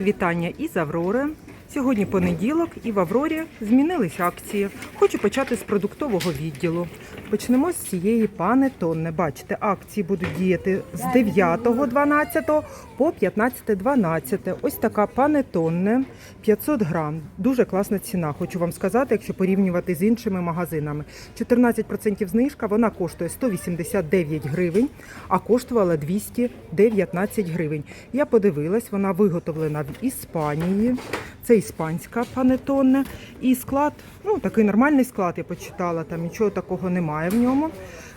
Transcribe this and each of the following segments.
Вітання із Аврори. Сьогодні понеділок і в Аврорі змінились акції. Хочу почати з продуктового відділу. Почнемо з цієї панетонни. Бачите, акції будуть діяти з 9.12 по 15.12. Ось така панетонне 500 грам. Дуже класна ціна. Хочу вам сказати, якщо порівнювати з іншими магазинами. 14% знижка, вона коштує 189 гривень, а коштувала 219 гривень. Я подивилась, вона виготовлена в Іспанії. Це іспанська панетонне. І склад, ну такий нормальний склад, я почитала, там нічого такого немає в ньому.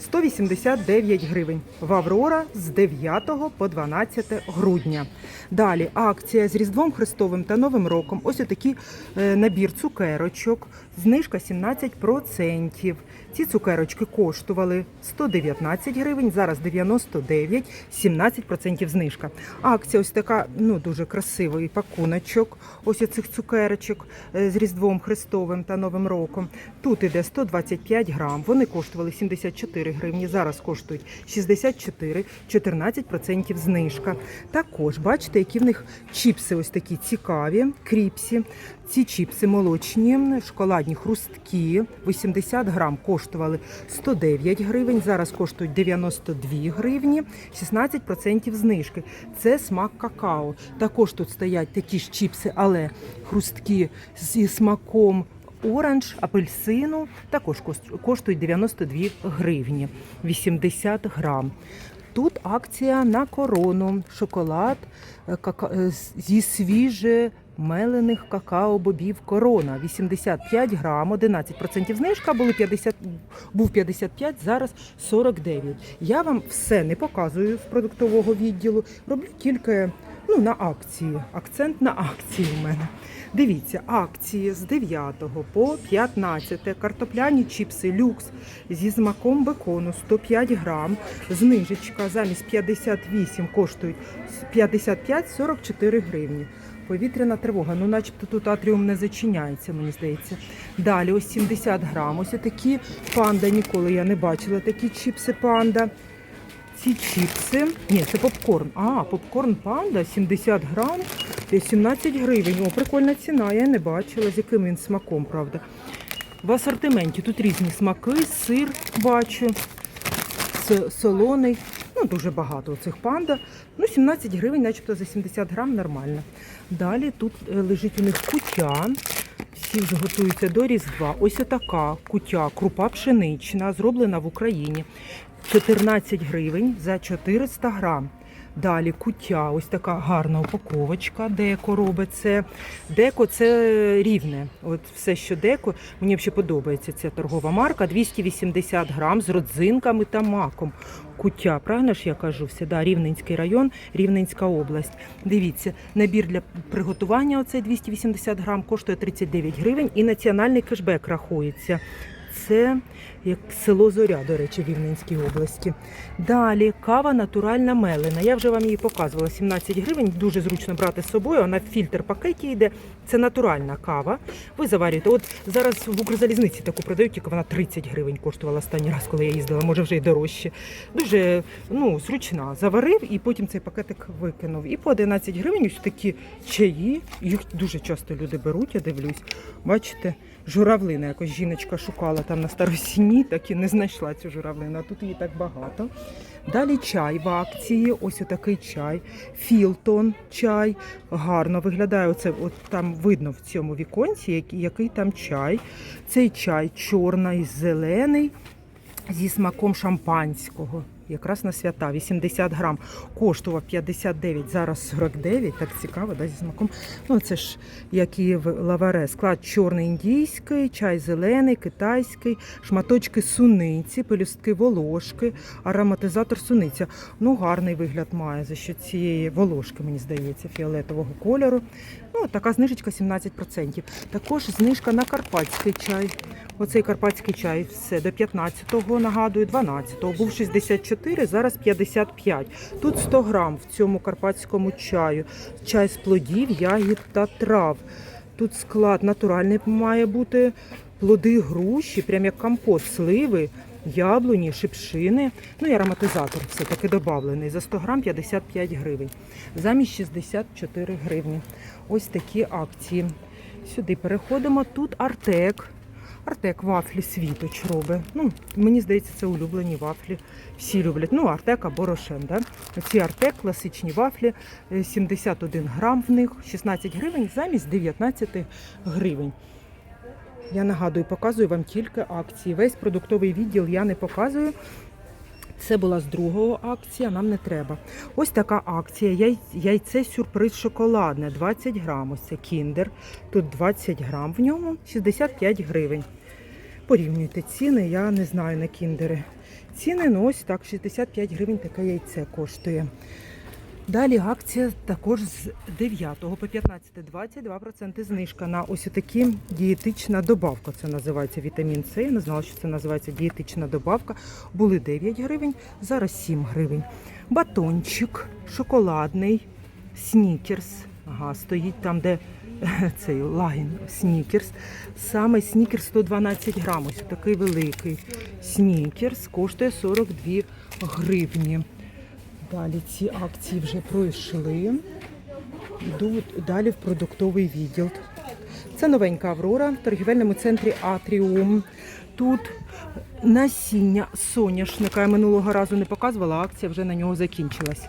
189 гривень в Аврора з 9 по 12 грудня. Далі акція з Різдвом Христовим та Новим роком. Ось отакий е, набір цукерочок. Знижка 17%. Ці цукерочки коштували 119 гривень, зараз 99, 17% знижка. Акція ось така, ну дуже красивий пакуночок. Ось оцих цукерочок е, з Різдвом Христовим та Новим роком. Тут іде 125 грам. Вони коштували 74 гривні, зараз коштують 64, 14% знижка. Також бачите, які в них чіпси ось такі цікаві, кріпсі. Ці чіпси молочні, шоколадні хрусткі, 80 грам коштували 109 гривень, зараз коштують 92 гривні, 16% знижки. Це смак какао. Також тут стоять такі ж чіпси, але хрусткі зі смаком оранж, апельсину, також коштують 92 гривні, 80 грам. Тут акція на корону, шоколад е, е, зі свіже мелених какао-бобів корона. 85 грам, 11% знижка, були 50, був 55, зараз 49. Я вам все не показую з продуктового відділу, роблю тільки ну, на акції. Акцент на акції у мене. Дивіться, акції з 9 по 15 картопляні чіпси люкс зі смаком бекону 105 грам. Знижечка замість 58 коштують 55-44 гривні. Повітряна тривога. Ну, начебто тут атріум не зачиняється, мені здається. Далі ось 70 грам. Ось такі панда. Ніколи я не бачила такі чіпси панда. Ці чіпси, ні, це попкорн. А, попкорн панда 70 грам, 17 гривень. О, прикольна ціна, я не бачила, з яким він смаком, правда. В асортименті тут різні смаки, сир бачу, солоний. Ну, дуже багато цих панда. Ну, 17 гривень, начебто за 70 грам нормально. Далі тут е, лежить у них кутя. Всі вже готуються до Різдва. Ось така кутя, крупа пшенична, зроблена в Україні. 14 гривень за 400 грам. Далі куття, ось така гарна упаковочка. Деко робить це. Деко це рівне. От все, що деко. Мені взагалі подобається ця торгова марка. 280 грам з родзинками та маком. Куття, правильно ж я кажу? Все, да, Рівненський район, Рівненська область. Дивіться, набір для приготування оцей 280 грам коштує 39 гривень і національний кешбек рахується. Це як село Зоря, до речі, в Рівненській області. Далі кава натуральна мелена. Я вже вам її показувала 17 гривень. Дуже зручно брати з собою. Вона в фільтр пакеті йде. Це натуральна кава. Ви заварюєте. От зараз в Укрзалізниці таку продають, тільки вона 30 гривень коштувала останній раз, коли я їздила, може вже й дорожче. Дуже ну, зручна. Заварив і потім цей пакетик викинув. І по 11 гривень ось такі чаї. Їх дуже часто люди беруть, я дивлюсь. Бачите, журавлина якось жіночка шукала там на старосіні, так і не знайшла цю журавлину, а тут її так багато. Далі чай в акції, ось отакий чай. Філтон чай. Гарно виглядає. Оце от там видно в цьому віконці, який, який там чай. Цей чай чорний, зелений зі смаком шампанського. Якраз на свята 80 грам коштував 59, зараз 49. Так цікаво, да, зі смаком. Ну це ж як і в лаваре. Склад чорний індійський, чай зелений, китайський, шматочки суниці, пелюстки волошки, ароматизатор суниця. Ну гарний вигляд має за що цієї волошки, мені здається, фіолетового кольору. Ну така знижечка 17%. Також знижка на карпатський чай. Оцей карпатський чай все до 15-го, нагадую, 12-го. Був 64, зараз 55. Тут 100 грам в цьому карпатському чаю. Чай з плодів, ягід та трав. Тут склад натуральний має бути плоди груші, прям як компот, сливи, яблуні, шипшини. Ну і ароматизатор все-таки додавлений. За 100 грам 55 гривень. Замість 64 гривні. Ось такі акції. Сюди переходимо. Тут Артек. Артек вафлі світоч робить. Ну, мені здається, це улюблені вафлі. Всі люблять. Ну, Артек або Рошен. Да? Ці Артек, класичні вафлі, е, 71 грам в них, 16 гривень замість 19 гривень. Я нагадую, показую вам тільки акції. Весь продуктовий відділ я не показую. Це була з другого акція, нам не треба. Ось така акція. Яйце сюрприз шоколадне, 20 грам. Ось це кіндер. Тут 20 грам в ньому, 65 гривень. Порівнюйте ціни, я не знаю на кіндери. Ціни, ну ось так, 65 гривень таке яйце коштує. Далі акція також з 9 по 15, 22% знижка на ось такі дієтична добавка. Це називається вітамін С. Я не знала, що це називається дієтична добавка. Були 9 гривень, зараз 7 гривень. Батончик шоколадний, снікерс. Ага, стоїть там, де цей лагін снікерс. Саме снікерс 112 грам. Ось такий великий. Снікерс коштує 42 гривні. Далі ці акції вже пройшли. Йду далі в продуктовий відділ. Це новенька Аврора в торгівельному центрі Атріум. Тут насіння соняшника. Я минулого разу не показувала, акція вже на нього закінчилась.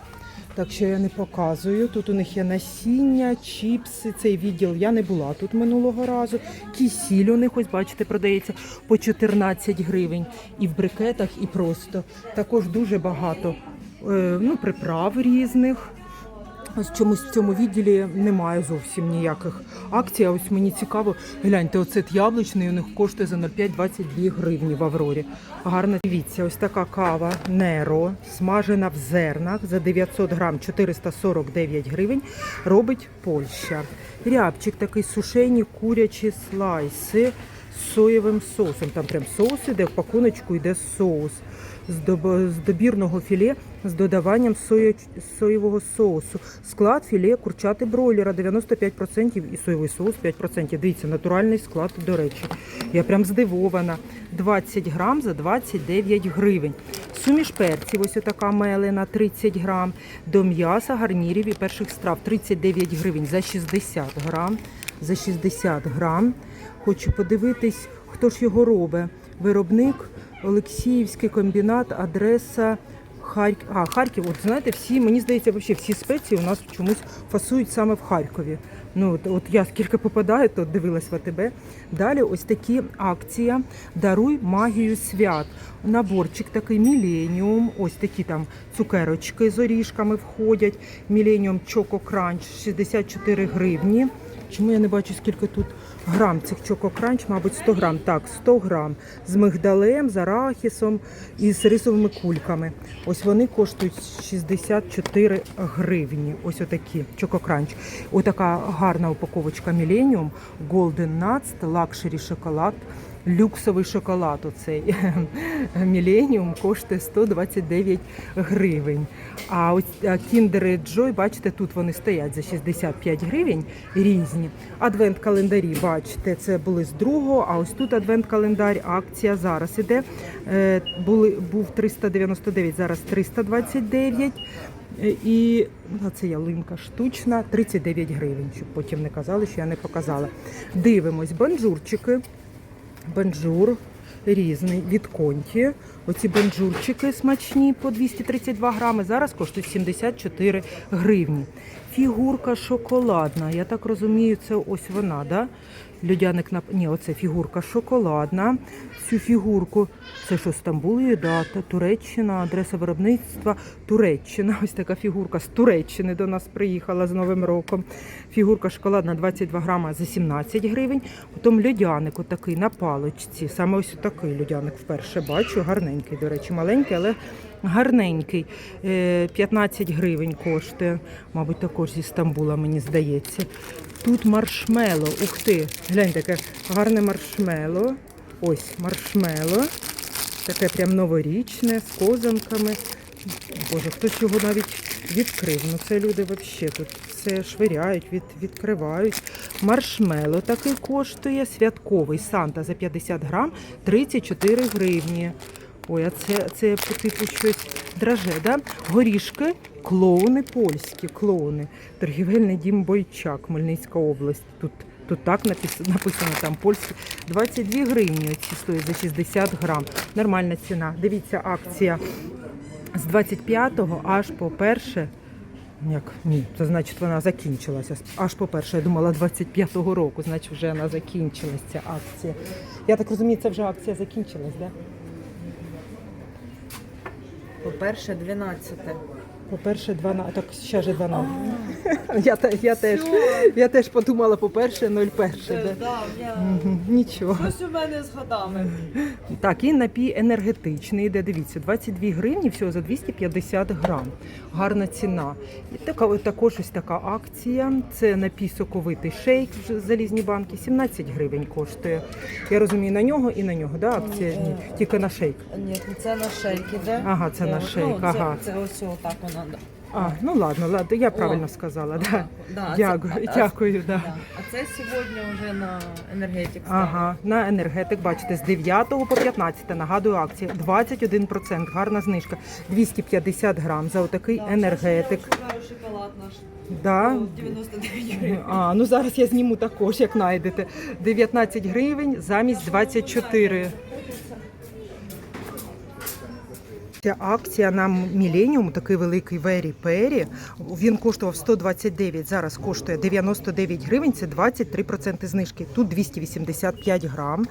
Так що я не показую. Тут у них є насіння, чіпси. Цей відділ я не була тут минулого разу. Кісіль у них, ось бачите, продається по 14 гривень. І в брикетах, і просто. Також дуже багато ну, приправ різних. Ось чомусь в цьому відділі немає зовсім ніяких акцій. А ось мені цікаво, гляньте, оцет яблучний у них коштує за 0,5-22 гривні в Аврорі. Гарно дивіться, ось така кава Неро, смажена в зернах за 900 грам 449 гривень. Робить Польща. Рябчик такий сушені курячі слайси з соєвим соусом. Там прям соус іде, в пакуночку йде соус з добірного філе з додаванням соєвого соусу. Склад філе курчати бройлера 95% і соєвий соус 5%. Дивіться, натуральний склад, до речі. Я прям здивована. 20 грам за 29 гривень. Суміш перців, ось така мелена, 30 грам. До м'яса, гарнірів і перших страв 39 гривень за 60 грам. За 60 грам. Хочу подивитись, хто ж його робить. Виробник Олексіївський комбінат, адреса Харків. А, Харків, от знаєте, всі, мені здається, вообще всі спеції у нас чомусь фасують саме в Харкові. Ну, от, от я скільки попадаю, то дивилась в АТБ. Далі ось такі акція Даруй магію свят. Наборчик такий Міленіум, ось такі там цукерочки з оріжками входять. Міленіум Чоко Кранч 64 гривні. Чому я не бачу, скільки тут грам цих чококранч, мабуть, 100 грам. Так, 100 грам з мигдалем, з арахісом і з рисовими кульками. Ось вони коштують 64 гривні. Ось отакі чококранч. Отака гарна упаковочка Millennium, Golden Nuts, лакшері шоколад. Люксовий шоколад оцей Millennium коштує 129 гривень. А ось Kinder Joy, бачите, тут вони стоять за 65 гривень різні. Адвент-календарі, бачите, це були з другого, а ось тут адвент-календар, акція зараз іде. Е, були, був 399, зараз 329. Е, І ну, це ялинка штучна, 39 гривень, щоб потім не казали, що я не показала. Дивимось, банджурчики. Банджур різний від конті. Оці банджурчики смачні по 232 грами. Зараз коштують 74 гривні. Фігурка шоколадна. Я так розумію, це ось вона, да? Людяник на ні, оце фігурка шоколадна. Цю фігурку це що Стамбул, її дата, Туреччина, адреса виробництва Туреччина. Ось така фігурка з Туреччини до нас приїхала з Новим роком. Фігурка шоколадна 22 грама за 17 гривень. Потім льодяник отакий на паличці. Саме ось такий льодяник вперше бачу. Гарненький, до речі, маленький, але гарненький. Е, 15 гривень коштує. Мабуть, також зі Стамбула, мені здається. Тут маршмело. Ух ти, глянь, таке гарне маршмело. Ось маршмело. Таке прям новорічне, з козанками. Боже, хтось його навіть відкрив. Ну це люди взагалі тут все швиряють, від, відкривають. Маршмело такий коштує. Святковий Санта за 50 грам 34 гривні. Ой, а це, це по типу щось драже, да? Горішки, клоуни польські, клоуни. Торгівельний дім Бойчак, Хмельницька область. Тут, тут так написано, написано там польські. 22 гривні ці стоять за 60 грам. Нормальна ціна. Дивіться, акція з 25 аж по перше. Як ні, це значить вона закінчилася. Аж по перше, я думала 25-го року, значить вже вона закінчилась ця акція. Я так розумію, це вже акція закінчилась, так? Да? По-перше, 12. По-перше, 12, так ще ж 12. Я, те- я, теж, я теж подумала, по-перше, 01. Да? Да, я... Мгм, Нічого. Щось у мене з годами. Так, і напій енергетичний, де дивіться, 22 гривні всього за 250 грам. Гарна ціна. І така, також ось така акція. Це напій соковитий шейк в залізній банки, 17 гривень коштує. Я розумію, на нього і на нього, да, акція? Ні, тільки на шейк. Ні, це на шейки, де? Ага, це на шейк, ну, це, ага. Це ось отак воно. Да. А, ну ладно, ладно, я правильно сказала. Да. Да, Дякую, це- дякую, да. Да. А це сьогодні вже на енергетик. Ага, на енергетик, бачите, з 9 по 15, нагадую, акція 21%, гарна знижка, 250 грам за отакий Да, енергетик. Я шукаю шоколад наш. Да. По 99 гривень. А, ну зараз я зніму також, як знайдете. 19 гривень замість 24. Ця акція на Міленіум, такий великий Вері Пері. Він коштував 129, зараз коштує 99 гривень, це 23% знижки. Тут 285 грам.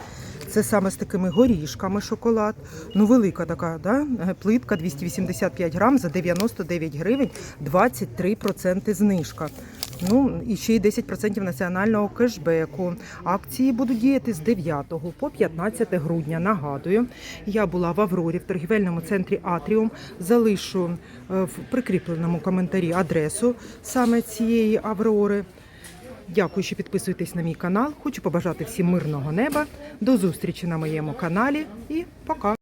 Це саме з такими горішками шоколад. Ну, велика така, да? е, плитка 285 грам за 99 гривень, 23% знижка. Ну і ще й 10% національного кешбеку. Акції будуть діяти з 9 по 15 грудня. Нагадую, я була в Аврорі в торгівельному центрі Атріум. Залишу е, в прикріпленому коментарі адресу саме цієї Аврори. Дякую, що підписуєтесь на мій канал. Хочу побажати всім мирного неба. До зустрічі на моєму каналі і пока.